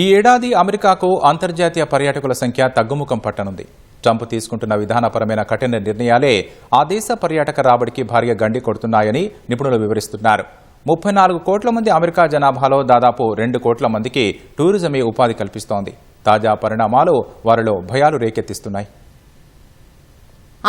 ఈ ఏడాది అమెరికాకు అంతర్జాతీయ పర్యాటకుల సంఖ్య తగ్గుముఖం పట్టనుంది. ట్రంప్ తీసుకుంటున్న విధానపరమైన కఠిన నిర్ణయాలే ఆ దేశ పర్యాటక రాబడికి భారీగా గండి కొడుతున్నాయని నిపుణులు వివరిస్తున్నారు. ముప్పై నాలుగు కోట్ల మంది అమెరికా జనాభాలో దాదాపు రెండు కోట్ల మందికి టూరిజమే ఉపాధి కల్పిస్తోంది. తాజా పరిణామాలు వారిలో భయాలు రేకెత్తిస్తున్నాయి.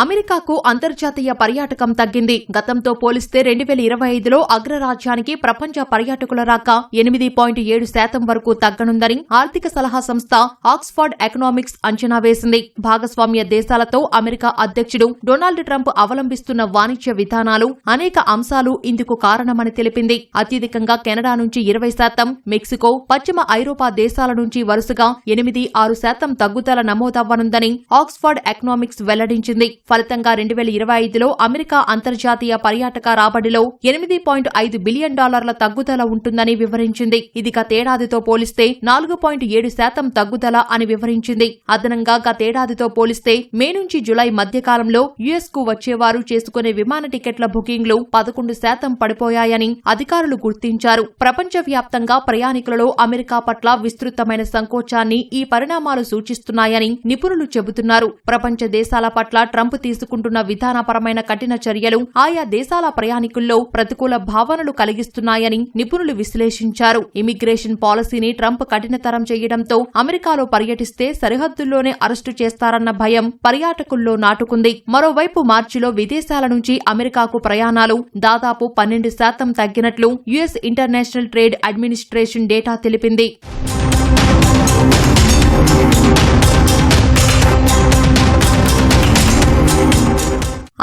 అమెరికాకు అంతర్జాతీయ పర్యాటకం తగ్గింది. గతంతో పోలిస్తే రెండు వేల ఇరవై ఐదులో అగ్రరాజ్యానికి ప్రపంచ పర్యాటకుల రాక ఎనిమిది పాయింట్ ఏడు శాతం వరకు తగ్గనుందని ఆర్థిక సలహా సంస్థ ఆక్స్ఫర్డ్ ఎకనామిక్స్ అంచనా వేసింది. భాగస్వామ్య దేశాలతో అమెరికా అధ్యక్షుడు డొనాల్డ్ ట్రంప్ అవలంబిస్తున్న వాణిజ్య విధానాలు అనేక అంశాలు ఇందుకు కారణమని తెలిపింది. అత్యధికంగా కెనడా నుంచి ఇరవై శాతం మెక్సికో పశ్చిమ ఐరోపా దేశాల నుంచి వరుసగా ఎనిమిది ఆరు శాతం తగ్గుదల నమోదవ్వనుందని ఆక్స్ఫర్డ్ ఎకనామిక్స్ వెల్లడించింది. ఫలితంగా రెండు వేల ఇరవై ఐదులో అమెరికా అంతర్జాతీయ పర్యాటక రాబడిలో ఎనిమిది పాయింట్ ఐదు బిలియన్ డాలర్ల తగ్గుదల ఉంటుందని వివరించింది. ఇది గతేడాదితో పోలిస్తే నాలుగు పాయింట్ ఏడు శాతం తగ్గుదల అని వివరించింది. అదనంగా గతేడాదితో పోలిస్తే మే నుంచి జులై మధ్యకాలంలో యుఎస్కు వచ్చేవారు చేసుకునే విమాన టికెట్ల బుకింగ్లు పదకొండు శాతం పడిపోయాయని అధికారులు గుర్తించారు. ప్రపంచవ్యాప్తంగా ప్రయాణికులలో అమెరికా పట్ల విస్తృతమైన సంకోచాన్ని ఈ పరిణామాలు సూచిస్తున్నాయని నిపుణులు చెబుతున్నారు. ప్రపంచ దేశాల పట్ల ట్రంప్ తీసుకుంటున్న విధానపరమైన కఠిన చర్యలు ఆయా దేశాల ప్రయాణికుల్లో ప్రతికూల భావనలు కలిగిస్తున్నాయని నిపుణులు విశ్లేషించారు. ఇమిగ్రేషన్ పాలసీని ట్రంప్ కఠినతరం చేయడంతో అమెరికాలో పర్యటిస్తే సరిహద్దుల్లోనే అరెస్టు చేస్తారన్న భయం పర్యాటకుల్లో నాటుకుంది. మరోవైపు మార్చిలో విదేశాల నుంచి అమెరికాకు ప్రయాణాలు దాదాపు పన్నెండు శాతం తగ్గినట్లు US international trade administration data తెలిపింది.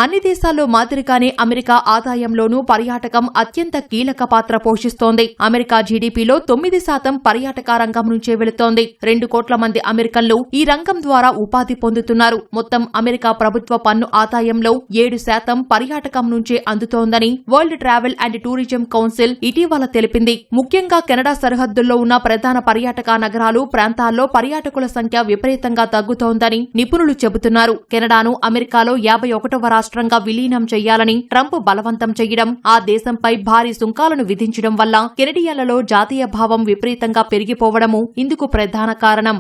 అన్ని దేశాల్లో మాదిరిగానే అమెరికా ఆదాయంలోనూ పర్యాటకం అత్యంత కీలక పాత్ర పోషిస్తోంది. అమెరికా జీడీపీలో తొమ్మిది శాతం పర్యాటక రంగం నుంచే వెళుతోంది. రెండు కోట్ల మంది అమెరికన్లు ఈ రంగం ద్వారా ఉపాధి పొందుతున్నారు. మొత్తం అమెరికా ప్రభుత్వ పన్ను ఆదాయంలో ఏడు శాతం పర్యాటకం నుంచే అందుతోందని world travel and tourism council ఇటీవల తెలిపింది. ముఖ్యంగా కెనడా సరిహద్దుల్లో ఉన్న ప్రధాన పర్యాటక నగరాలు ప్రాంతాల్లో పర్యాటకుల సంఖ్య విపరీతంగా తగ్గుతోందని నిపుణులు చెబుతున్నారు. కెనడాను అమెరికాలో యాభై ఒకటవ రాష్ట్రంగా విలీనం చేయాలని ట్రంప్ బలవంతం చేయడం ఆ దేశంపై భారీ సుంకాలను విధించడం వల్ల కెనడియాలలో జాతీయ భావం విపరీతంగా పెరిగిపోవడము ఇందుకు ప్రధాన కారణం.